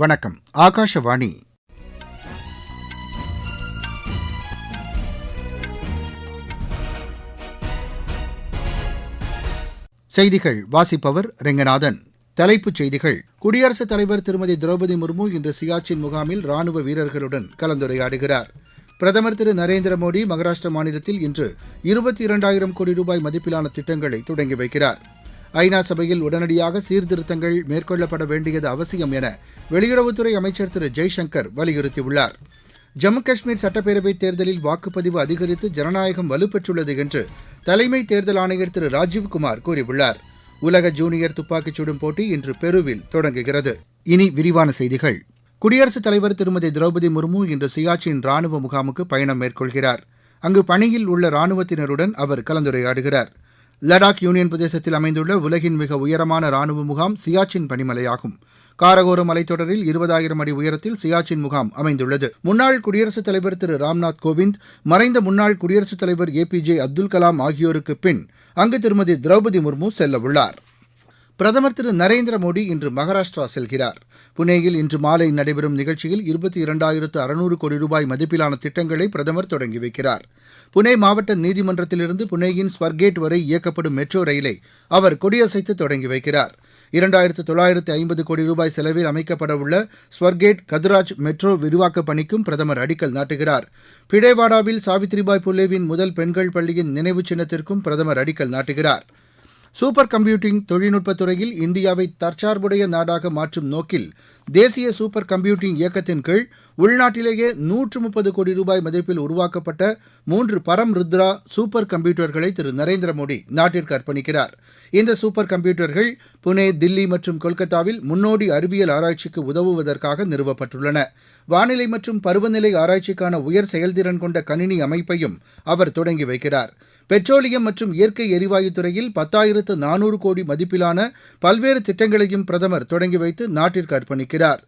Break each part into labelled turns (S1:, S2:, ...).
S1: வணக்கம் ஆகாஷவாணி செய்திகள் வாசிப்பவர் ரெங்கநாதன் தலைப்புச் செய்திகள் குடியரசுத் தலைவர் திருமதி திரௌபதி முர்மு இன்று சியாச்சின் முகாமில் ராணுவ வீரர்களுடன் கலந்துரையாடுகிறார் பிரதமர் திரு நரேந்திர மோடி மகாராஷ்டிர மாநிலத்தில் இன்று இருபத்தி இரண்டாயிரம் கோடி ரூபாய் மதிப்பிலான திட்டங்களை தொடங்கி வைக்கிறாா் ஐநா சபையில் உடனடியாக சீர்திருத்தங்கள் மேற்கொள்ளப்பட வேண்டியது அவசியம் என வெளியுறவுத்துறை அமைச்சர் திரு ஜெய்சங்கர் வலியுறுத்தியுள்ளார் ஜம்மு காஷ்மீர் சட்டப்பேரவைத் தேர்தலில் வாக்குப்பதிவு அதிகரித்து ஜனநாயகம் வலுப்பெற்றுள்ளது என்று தலைமை தேர்தல் ஆணையர் திரு ராஜீவ்குமார் கூறியுள்ளார் உலக ஜூனியர் துப்பாக்கிச் சுடும் போட்டி இன்று பெருவில் தொடங்குகிறது இனி விரிவான செய்திகள் குடியரசுத் தலைவர் திருமதி திரௌபதி முர்மு இன்று சியாச்சின் ராணுவ முகாமுக்கு பயணம் மேற்கொள்கிறார் அங்கு பணியில் உள்ள ராணுவத்தினருடன் அவர் கலந்துரையாடுகிறார் லடாக் யூனியன் பிரதேசத்தில் அமைந்துள்ள உலகின் மிக உயரமான ராணுவ முகாம் சியாச்சின் பனிமலையாகும் காரகோர மலைத்தொடரில் இருபதாயிரம் அடி உயரத்தில் சியாச்சின் முகாம் அமைந்துள்ளது முன்னாள் குடியரசுத் தலைவர் திரு ராம்நாத் கோவிந்த் மறைந்த முன்னாள் குடியரசுத் தலைவர் A P J Abdul Kalam ஆகியோருக்கு பின் அங்கு திருமதி திரௌபதி முர்மு செல்லவுள்ளாா் பிரதமர் திரு நரேந்திர மோடி இன்று மகாராஷ்டிரா செல்கிறார் புனேயில் இன்று மாலை நடைபெறும் நிகழ்ச்சியில் இருபத்தி இரண்டாயிரத்து அறுநூறு கோடி ரூபாய் மதிப்பிலான திட்டங்களை பிரதமர் தொடங்கி வைக்கிறார் புனே மாவட்ட நீதிமன்றத்திலிருந்து புனேயின் ஸ்வர்கேட் வரை இயக்கப்படும் மெட்ரோ ரயிலை அவர் கொடியசைத்து தொடங்கி வைக்கிறார் இரண்டாயிரத்து தொள்ளாயிரத்து ஐம்பது கோடி ரூபாய் செலவில் அமைக்கப்படவுள்ள ஸ்வர்கேட் கதராஜ் மெட்ரோ விரிவாக்கப் பணிக்கும் பிரதமர் அடிக்கல் நாட்டுகிறார் பிடேவாடாவில் சாவித்ரிபாய் புலேவின் முதல் பெண்கள் பள்ளியின் நினைவு சின்னத்திற்கும் பிரதமர் அடிக்கல் நாட்டுகிறார் சூப்பர் கம்ப்யூட்டிங் தொழில்நுட்பத் துறையில் இந்தியாவை தற்சார்புடைய நாடாக மாற்றும் நோக்கில் தேசிய சூப்பர் கம்ப்யூட்டிங் இயக்கத்தின் கீழ் உள்நாட்டிலேயே நூற்று முப்பது கோடி ரூபாய் மதிப்பில் உருவாக்கப்பட்ட மூன்று பரம் ருத்ரா சூப்பர் கம்ப்யூட்டர்களை திரு நரேந்திர மோடி நாட்டிற்கு அர்ப்பணிக்கிறார் இந்த சூப்பர் கம்ப்யூட்டர்கள் புனே தில்லி மற்றும் கொல்கத்தாவில் முன்னோடி அறிவியல் ஆராய்ச்சிக்கு உதவுவதற்காக நிறுவப்பட்டுள்ளன வானிலை மற்றும் பருவநிலை ஆராய்ச்சிக்கான உயர் செயல்திறன் கொண்ட கணினி அமைப்பையும் அவர் தொடங்கி வைக்கிறார் பெட்ரோலியம் மற்றும் இயற்கை எரிவாயு துறையில் பத்தாயிரத்து நானூறு கோடி மதிப்பிலான பல்வேறு திட்டங்களையும் பிரதமர் தொடங்கி வைத்து நாட்டிற்கு அர்ப்பணிக்கிறார்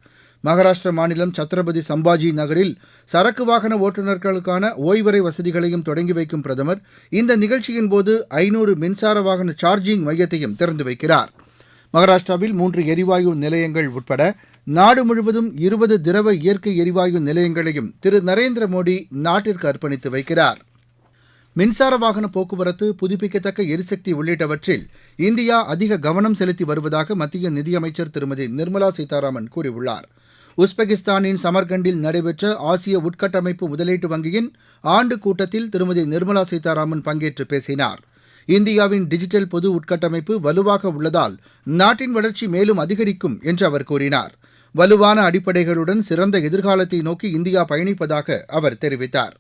S1: மகாராஷ்டிர மாநிலம் சத்ரபதி சம்பாஜி நகரில் சரக்கு வாகன ஓட்டுநர்களுக்கான ஓய்வறை வசதிகளையும் தொடங்கி வைக்கும் பிரதமர் இந்த நிகழ்ச்சியின் போது ஐநூறு மின்சார வாகன சார்ஜிங் மையத்தையும் திறந்து வைக்கிறார் மகாராஷ்டிராவில் மூன்று எரிவாயு நிலையங்கள் உட்பட நாடு முழுவதும் இருபது திரவ இயற்கை எரிவாயு நிலையங்களையும் திரு நரேந்திர மோடி நாட்டிற்கு அர்ப்பணித்து வைக்கிறார் மின்சார வாகன போக்குவரத்து புதுப்பிக்கத்தக்க எரிசக்தி உள்ளிட்டவற்றில் இந்தியா அதிக கவனம் செலுத்தி வருவதாக மத்திய நிதியமைச்சர் திருமதி நிர்மலா சீதாராமன் கூறியுள்ளார் உஸ்பெகிஸ்தானின் சமர்கண்டில் நடைபெற்ற ஆசிய உட்கட்டமைப்பு முதலீட்டு வங்கியின் ஆண்டு கூட்டத்தில் திருமதி நிர்மலா சீதாராமன் பங்கேற்று பேசினார் இந்தியாவின் டிஜிட்டல் பொது உட்கட்டமைப்பு வலுவாக உள்ளதால் நாட்டின் வளர்ச்சி மேலும் அதிகரிக்கும் என்று அவர் கூறினார் வலுவான அடிப்படைகளுடன் சிறந்த எதிர்காலத்தை நோக்கி இந்தியா பயணிப்பதாக அவர் தெரிவித்தாா்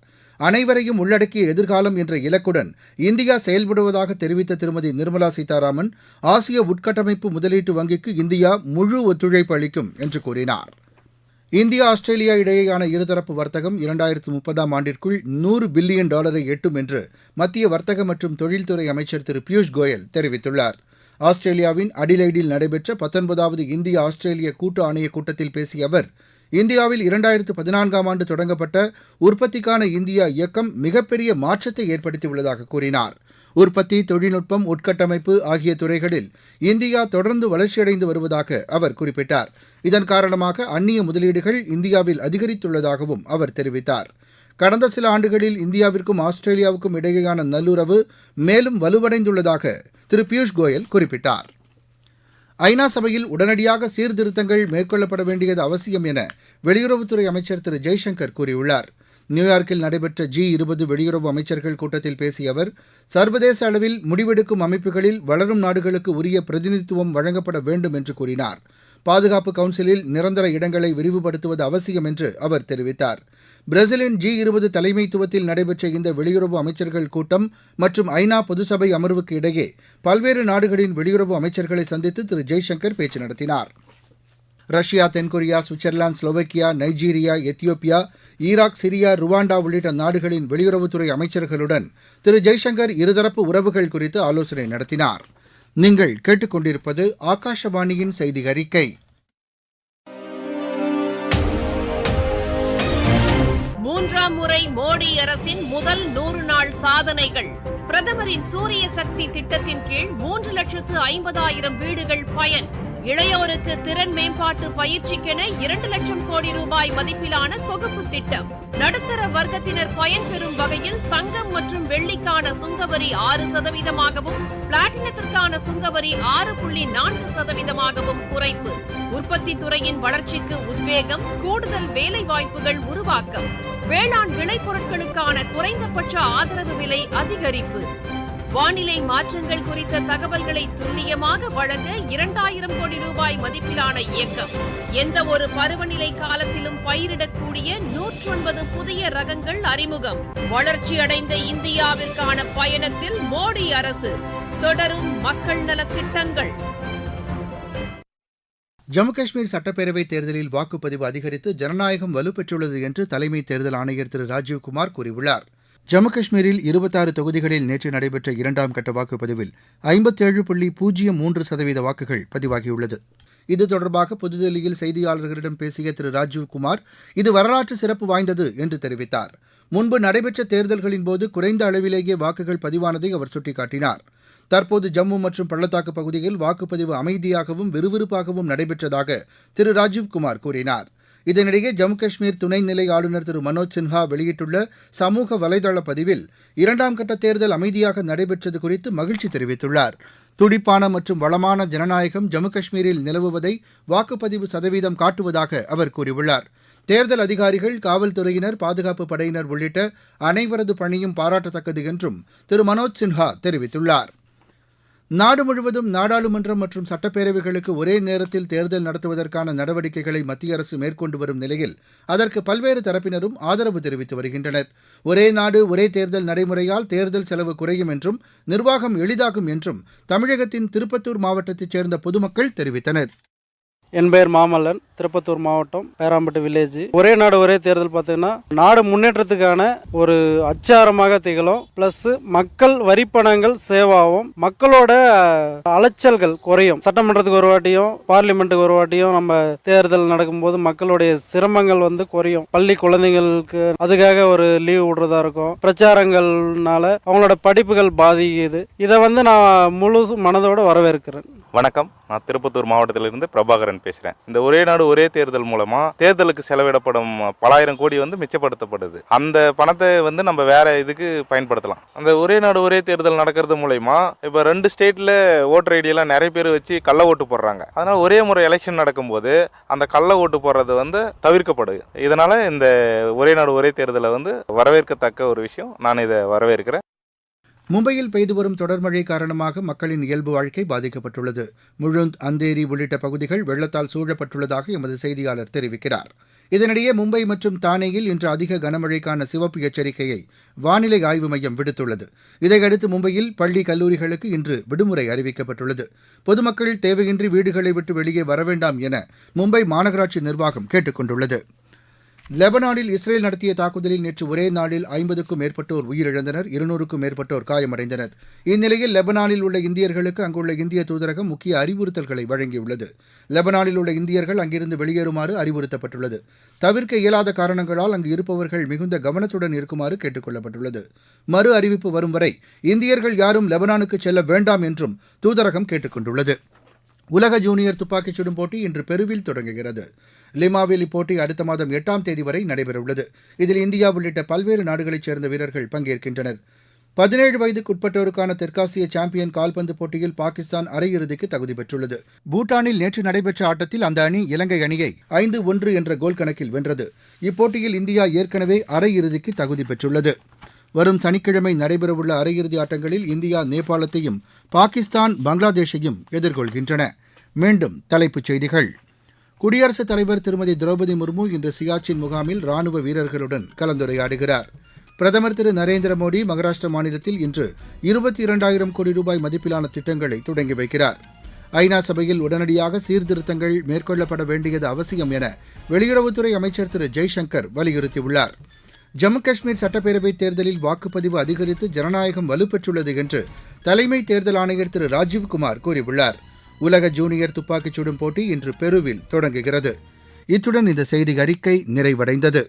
S1: அனைவரையும் உள்ளடக்கிய எதிர்காலம் என்ற இலக்குடன் இந்தியா செயல்படுவதாக தெரிவித்த திருமதி நிர்மலா சீதாராமன் ஆசிய உட்கட்டமைப்பு முதலீட்டு வங்கிக்கு இந்தியா முழு ஒத்துழைப்பு அளிக்கும் என்று கூறினார் இந்தியா ஆஸ்திரேலியா இடையேயான இருதரப்பு வர்த்தகம் இரண்டாயிரத்து முப்பதாம் ஆண்டிற்குள் நூறு பில்லியன் டாலரை எட்டும் என்று மத்திய வர்த்தக மற்றும் தொழில்துறை அமைச்சர் திரு பியூஷ் கோயல் தெரிவித்துள்ளார் ஆஸ்திரேலியாவின் அடிலைடில் நடைபெற்ற பத்தொன்பதாவது இந்திய ஆஸ்திரேலிய கூட்டு ஆணைய கூட்டத்தில் பேசிய அவர் இந்தியாவில் இரண்டாயிரத்து பதினான்காம் ஆண்டு தொடங்கப்பட்ட உற்பத்திக்கான இந்தியா இயக்கம் மிகப்பெரிய மாற்றத்தை ஏற்படுத்தியுள்ளதாக கூறினார் உற்பத்தி தொழில்நுட்பம் உட்கட்டமைப்பு ஆகிய துறைகளில் இந்தியா தொடர்ந்து வளர்ச்சியடைந்து வருவதாக அவர் குறிப்பிட்டார் இதன் காரணமாக அந்நிய முதலீடுகள் இந்தியாவில் அதிகரித்துள்ளதாகவும் அவர் தெரிவித்தார் கடந்த சில ஆண்டுகளில் இந்தியாவிற்கும் ஆஸ்திரேலியாவுக்கும் இடையேயான நல்லுறவு மேலும் வலுவடைந்துள்ளதாக திரு பியூஷ் கோயல் குறிப்பிட்டார் ஐநா சபையில் உடனடியாக சீர்திருத்தங்கள் மேற்கொள்ளப்பட வேண்டியது அவசியம் என வெளியுறவுத்துறை அமைச்சர் திரு ஜெய்சங்கர் கூறியுள்ளார் நியூயார்க்கில் நடைபெற்ற ஜி இருபது வெளியுறவு அமைச்சர்கள் கூட்டத்தில் பேசிய அவர் சர்வதேச அளவில் முடிவெடுக்கும் அமைப்புகளில் வளரும் நாடுகளுக்கு உரிய பிரதிநிதித்துவம் வழங்கப்பட வேண்டும் என்று கூறினார் பாதுகாப்பு கவுன்சிலில் நிரந்தர இடங்களை விரிவுபடுத்துவது அவசியம் என்று அவர் தெரிவித்தாா் பிரேசிலின் ஜி இருபது தலைமைத்துவத்தில் நடைபெற்ற இந்த வெளியுறவு அமைச்சர்கள் கூட்டம் மற்றும் ஐநா பொதுசபை அமர்வுக்கு இடையே பல்வேறு நாடுகளின் வெளியுறவு அமைச்சர்களை சந்தித்து திரு ஜெய்சங்கர் பேச்சு நடத்தினார் ரஷ்யா தென்கொரியா Switzerland Slovakia Nigeria Ethiopia Iraq Syria Rwanda உள்ளிட்ட நாடுகளின் வெளியுறவுத்துறை அமைச்சர்களுடன் திரு ஜெய்சங்கர் இருதரப்பு உறவுகள் குறித்து ஆலோசனை நடத்தினார் நீங்கள் கேட்டுக்கொண்டிருப்பது ஆகாஷவாணியின் செய்தி அறிக்கை
S2: மூன்றாம் முறை மோடி அரசின் முதல் நூறு நாள் சாதனைகள் பிரதமரின் சூரிய சக்தி திட்டத்தின் கீழ் மூன்று லட்சத்து ஐம்பதாயிரம் வீடுகள் பயன் இளையோருக்கு திறன் மேம்பாட்டு பயிற்சிக்கென இரண்டு லட்சம் கோடி ரூபாய் மதிப்பிலான தொகுப்பு திட்டம் நடுத்தர வர்க்கத்தினர் பயன்பெறும் வகையில் தங்கம் மற்றும் வெள்ளிக்கான சுங்கவரி ஆறு சதவீதமாகவும் பிளாட்டினத்திற்கான சுங்கவரி ஆறு புள்ளி நான்கு சதவீதமாகவும் குறைப்பு உற்பத்தி துறையின் வளர்ச்சிக்கு உத்வேகம் கூடுதல் வேலை வாய்ப்புகள் உருவாக்கம் வேளாண் விளைபொருட்களுக்கான குறைந்தபட்ச ஆதரவு விலை அதிகரிப்பு வானிலை மாற்றங்கள் குறித்த தகவல்களை துல்லியமாக வழங்க இரண்டாயிரம் கோடி ரூபாய் மதிப்பிலான இயக்கம் எந்த ஒரு பருவநிலை காலத்திலும் பயிரிடக்கூடிய நூற்றொன்பது புதிய ரகங்கள் அறிமுகம் வளர்ச்சியடைந்த இந்தியாவிற்கான பயணத்தில் மோடி அரசு தொடரும் மக்கள் நல திட்டங்கள்
S1: ஜம்மு காஷ்மீர் சட்டப்பேரவைத் தேர்தலில் வாக்குப்பதிவு அதிகரித்து ஜனநாயகம் வலுப்பெற்றுள்ளது என்று தலைமை தேர்தல் ஆணையர் திரு ராஜீவ்குமார் கூறியுள்ளார் ஜம்மு காஷ்மீரில் இருபத்தாறு தொகுதிகளில் நேற்று நடைபெற்ற இரண்டாம் கட்ட வாக்குப்பதிவில் ஐம்பத்தேழு புள்ளி பூஜ்ஜியம் மூன்று சதவீத வாக்குகள் பதிவாகியுள்ளது இது தொடர்பாக புதுதில்லியில் செய்தியாளர்களிடம் பேசிய திரு ராஜீவ்குமார் இது வரலாற்று சிறப்பு வாய்ந்தது என்று தெரிவித்தார் முன்பு நடைபெற்ற தேர்தல்களின் போது குறைந்த அளவிலேயே வாக்குகள் பதிவானதை அவர் சுட்டிக்காட்டினாா் தற்போது ஜம்மு மற்றும் பள்ளத்தாக்கு பகுதியில் வாக்குப்பதிவு அமைதியாகவும் விறுவிறுப்பாகவும் நடைபெற்றதாக திரு ராஜீவ்குமார் கூறினார் இதனிடையே ஜம்மு காஷ்மீர் துணைநிலை ஆளுநர் திரு மனோஜ் சின்ஹா வெளியிட்டுள்ள சமூக வலைதள பதிவில் இரண்டாம் கட்ட தேர்தல் அமைதியாக நடைபெற்றது குறித்து மகிழ்ச்சி தெரிவித்துள்ளார் துடிப்பான மற்றும் வளமான ஜனநாயகம் ஜம்மு காஷ்மீரில் நிலவுவதை வாக்குப்பதிவு சதவீதம் காட்டுவதாக அவர் கூறியுள்ளார் தேர்தல் அதிகாரிகள் காவல்துறையினர் பாதுகாப்பு படையினர் உள்ளிட்ட அனைவரது பணியும் பாராட்டத்தக்கது என்றும் திரு மனோஜ் சின்ஹா தெரிவித்துள்ளார் நாடு முழுவதும் நாடாளுமன்றம் மற்றும் சட்டப்பேரவைகளுக்கு ஒரே நேரத்தில் தேர்தல் நடத்துவதற்கான நடவடிக்கைகளை மத்திய அரசு மேற்கொண்டு வரும் நிலையில் அதற்கு பல்வேறு தரப்பினரும் ஆதரவு தெரிவித்து வருகின்றனர் ஒரே நாடு ஒரே தேர்தல் நடைமுறையால் தேர்தல் செலவு குறையும் என்றும் நிர்வாகம் எளிதாகும் என்றும் தமிழகத்தின் திருப்பத்தூர் மாவட்டத்தைச் சேர்ந்த பொதுமக்கள் தெரிவித்தனர்
S3: என் பெயர் மாமல்லன் திருப்பத்தூர் மாவட்டம் பேராம்பட்டு வில்லேஜ் ஒரே நாடு ஒரே தேர்தல் பார்த்தீங்கன்னா நாடு முன்னேற்றத்துக்கான ஒரு அச்சாரமாக திகழும் பிளஸ் மக்கள் வரிப்பணங்கள் சேவாகும் மக்களோட அலைச்சல்கள் குறையும் சட்டமன்றத்துக்கு ஒரு வாட்டியும் பார்லிமெண்ட்டுக்கு ஒரு வாட்டியும் நம்ம தேர்தல் நடக்கும்போது மக்களுடைய சிரமங்கள் வந்து குறையும் பள்ளி குழந்தைங்களுக்கு அதுக்காக ஒரு லீவ் விடுறதா இருக்கும் பிரச்சாரங்கள்னால அவங்களோட படிப்புகள் பாதிக்குது இதை வந்து நான் முழு மனதோடு வரவேற்கிறேன்
S4: வணக்கம் நான் திருப்பத்தூர் மாவட்டத்திலிருந்து பிரபாகரன் நான் பேசுகிறேன் இந்த ஒரே நாடு ஒரே தேர்தல் மூலமாக தேர்தலுக்கு செலவிடப்படும் பலாயிரம் கோடி வந்து மிச்சப்படுத்தப்படுது அந்த பணத்தை வந்து நம்ம வேற இதுக்கு பயன்படுத்தலாம் அந்த ஒரே நாடு ஒரே தேர்தல் நடக்கிறது மூலயமா இப்போ ரெண்டு ஸ்டேட்டில் ஓட்டர் ஐடியெல்லாம் நிறைய பேர் வச்சு கள்ள ஓட்டு போடுறாங்க அதனால் ஒரே முறை எலெக்ஷன் நடக்கும்போது அந்த கள்ள ஓட்டு போடுறது வந்து தவிர்க்கப்படுது இதனால் இந்த ஒரே நாடு ஒரே தேர்தலை வந்து வரவேற்கத்தக்க ஒரு விஷயம் நான் இதை வரவேற்கிறேன்
S1: மும்பையில் பெய்து வரும் தொடர் மழை காரணமாக மக்களின் இயல்பு வாழ்க்கை பாதிக்கப்பட்டுள்ளது முழுந்த் அந்தேரி உள்ளிட்ட பகுதிகள் வெள்ளத்தால் சூழப்பட்டுள்ளதாக எமது செய்தியாளர் தெரிவிக்கிறார் இதனிடையே மும்பை மற்றும் தானேயில் இன்று அதிக கனமழைக்கான சிவப்பு எச்சரிக்கையை வானிலை ஆய்வு மையம் விடுத்துள்ளது இதையடுத்து மும்பையில் பள்ளி கல்லூரிகளுக்கு இன்று விடுமுறை அறிவிக்கப்பட்டுள்ளது பொதுமக்கள் தேவையின்றி வீடுகளை விட்டு வெளியே வரவேண்டாம் என மும்பை மாநகராட்சி நிர்வாகம் கேட்டுக் கொண்டுள்ளது லெபனானில் இஸ்ரேல் நடத்திய தாக்குதலில் நேற்று ஒரே நாளில் ஐம்பதுக்கும் மேற்பட்டோர் உயிரிழந்தனர் இருநூறுக்கும் மேற்பட்டோர் காயமடைந்தனர் இந்நிலையில் லெபனானில் உள்ள இந்தியர்களுக்கு அங்குள்ள இந்திய தூதரகம் முக்கிய அறிவுறுத்தல்களை வழங்கியுள்ளது லெபனானில் உள்ள இந்தியர்கள் அங்கிருந்து வெளியேறுமாறு அறிவுறுத்தப்பட்டுள்ளது தவிர்க்க இயலாத காரணங்களால் அங்கு இருப்பவர்கள் மிகுந்த கவனத்துடன் இருக்குமாறு கேட்டுக் கொள்ளப்பட்டுள்ளது மறு அறிவிப்பு வரும் வரை இந்தியர்கள் யாரும் லெபனானுக்கு செல்ல வேண்டாம் என்றும் தூதரகம் கேட்டுக் கொண்டுள்ளது உலக ஜூனியர் துப்பாக்கிச் சுடும் போட்டி இன்று பெருவில் தொடங்குகிறது லிமாவில் இப்போட்டி அடுத்த மாதம் எட்டாம் தேதி வரை நடைபெறவுள்ளது இதில் இந்தியா உள்ளிட்ட பல்வேறு நாடுகளைச் சேர்ந்த வீரர்கள் பங்கேற்கின்றனர் பதினேழு வயதுக்குட்பட்டோருக்கான தெற்காசிய சாம்பியன் கால்பந்து போட்டியில் பாகிஸ்தான் அரையிறுதிக்கு தகுதி பெற்றுள்ளது பூட்டானில் நேற்று நடைபெற்ற ஆட்டத்தில் அந்த அணி இலங்கை அணியை ஐந்து ஒன்று என்ற கோல் கணக்கில் வென்றது இப்போட்டியில் இந்தியா ஏற்கனவே அரையிறுதிக்கு தகுதி பெற்றுள்ளது வரும் சனிக்கிழமை நடைபெறவுள்ள அரையிறுதி ஆட்டங்களில் இந்தியா நேபாளத்தையும் பாகிஸ்தான் பங்களாதேஷையும் எதிர்கொள்கின்றன மீண்டும் தலைப்புச் செய்திகள் குடியரசுத் தலைவர் திருமதி திரௌபதி முர்மு இன்று சியாச்சின் முகாமில் ராணுவ வீரர்களுடன் கலந்துரையாடுகிறார் பிரதமர் திரு நரேந்திர மோடி மகாராஷ்டிர மாநிலத்தில் இன்று இருபத்தி இரண்டாயிரம் கோடி ரூபாய் மதிப்பிலான திட்டங்களை தொடங்கி வைக்கிறார் ஐநா சபையில் உடனடியாக சீர்திருத்தங்கள் மேற்கொள்ளப்பட வேண்டியது அவசியம் என வெளியுறவுத்துறை அமைச்சர் திரு ஜெய்சங்கர் வலியுறுத்தியுள்ளார் ஜம்மு காஷ்மீர் சட்டப்பேரவைத் தேர்தலில் வாக்குப்பதிவு அதிகரித்து ஜனநாயகம் வலுப்பெற்றுள்ளது என்று தலைமை தேர்தல் ஆணையர் திரு ராஜீவ்குமார் கூறியுள்ளாா் உலக ஜூனியர் துப்பாக்கிச் சுடும் போட்டி இன்று பெருவில் தொடங்குகிறது இத்துடன் இந்த செய்தி அறிக்கை நிறைவடைந்தது